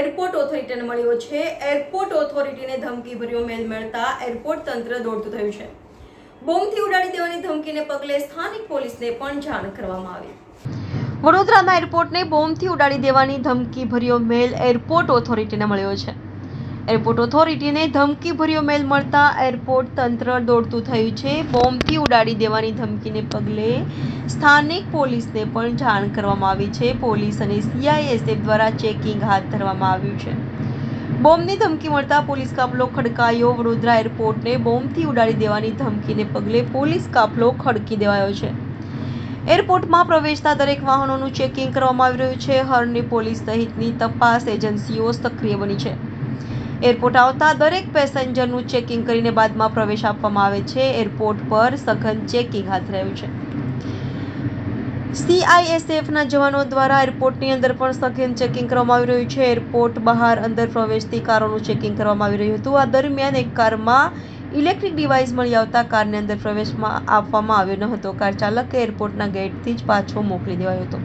Airport ઓથોરિટીને મળ્યો છે. Airport ઓથોરિટીને ધમકીભર્યો મેલ મળતા એરપોર્ટ તંત્ર દોડતું થયું છે. બોમ્બથી ઉડાડી દેવાની ધમકીને પગલે સ્થાનિક પોલીસને પણ જાણ કરવામાં આવી. વડોદરાના એરપોર્ટને બોમ્બથી ઉડાડી દેવાની ધમકી ભર્યો મેલ એરપોર્ટ ઓથોરિટીને મળ્યો છે. એરપોર્ટ ઓથોરિટીને ધમકીભર્યો મેલ મળતા એરપોર્ટ તંત્ર દોડતું થયું છે. બોમ્બથી ઉડાડી દેવાની ધમકીને પગલે સ્થાનિક પોલીસને પણ જાણ કરવામાં આવી છે. પોલીસ અને સીઆઈએસએફ દ્વારા ચેકિંગ હાથ ધરવામાં આવ્યું છે. બોમ્બની ધમકી મળતા પોલીસ કાફલો ખડકાયો. વડોદરા એરપોર્ટને બોમ્બથી ઉડાડી દેવાની ધમકીને પગલે પોલીસ કાફલો ખડકી દેવાયો છે. એરપોર્ટમાં પ્રવેશતા દરેક વાહનોનું ચેકિંગ કરવામાં આવી રહ્યું છે. હરની પોલીસ સહિતની તપાસ એજન્સીઓ સક્રિય બની છે. એરપોર્ટ આવતા દરેક પેસેન્જરનું ચેકિંગ કરીને બાદમાં પ્રવેશ આપવામાં આવે છે. એરપોર્ટ પર સઘન ચેકિંગ હાથ રહ્યું છે. સીઆઈએસએફના જવાનો દ્વારા એરપોર્ટની અંદર પણ સઘન ચેકિંગ કરવામાં આવી રહ્યું છે. એરપોર્ટ બહાર અંદર પ્રવેશતી કારોનું ચેકિંગ કરવામાં આવી રહ્યું હતું. આ દરમિયાન એક કારમાં ઇલેક્ટ્રિક ડિવાઇસ મળી આવતા કારને અંદર પ્રવેશમાં આપવામાં આવ્યો ન હતો. કાર ચાલકે એરપોર્ટના ગેટથી જ પાછો મોકલી દેવાયો હતો.